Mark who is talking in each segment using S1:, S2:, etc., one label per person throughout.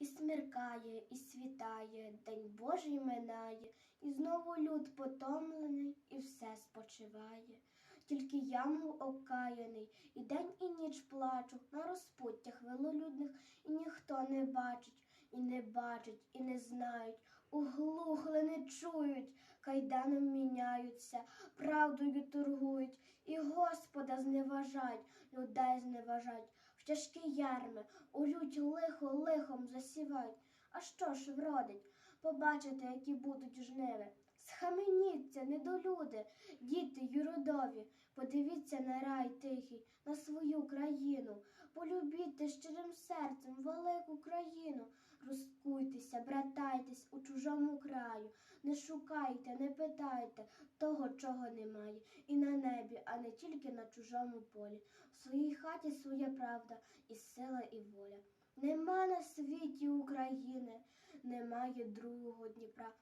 S1: І смеркає, і світає, день Божий минає, і знову люд потомлений, і все спочиває. Тільки я, мов окаяний, і день, і ніч плачу на розпуттях велолюдних, і ніхто не бачить, і не бачить, і не знають, углухли не чують, кайданом міняються, правдою торгують, і Господа зневажають, людей зневажають, в тяжкі ярми, у лють лихо лихом засівають. А що ж вродить? Побачите, які будуть жниви. Схаменіться, недолюди, діти юродові, подивіться на рай тихий, на свою країну, полюбіть щирим серцем велику країну, розкуйтеся, братайтесь у чужому краю, не шукайте, не питайте того, чого немає, і на а не тільки на чужому полі. В своїй хаті своя правда, і сила, і воля. Нема на світі України, немає другого Дніпра.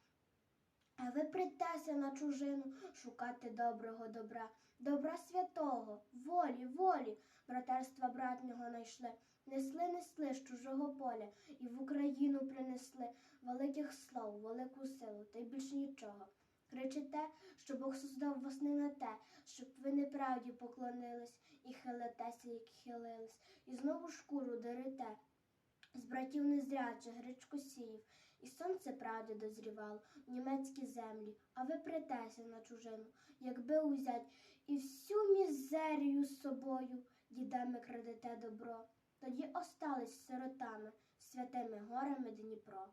S1: А ви притеся на чужину шукати доброго добра, добра святого, волі, волі, братерства братнього найшли, несли, несли з чужого поля і в Україну принесли великих слав, велику силу, та й більш нічого. Кричите, що Бог создав вас не на те, щоб ви неправді поклонились і хилитеся, як хилились, і знову шкуру дерете. З братів незрячих гречкосіїв, і сонце правди дозрівало в німецькі землі, а ви притеся на чужину, якби узять, і всю мізерію з собою дідами крадете добро, тоді остались сиротами, святими горами Дніпро.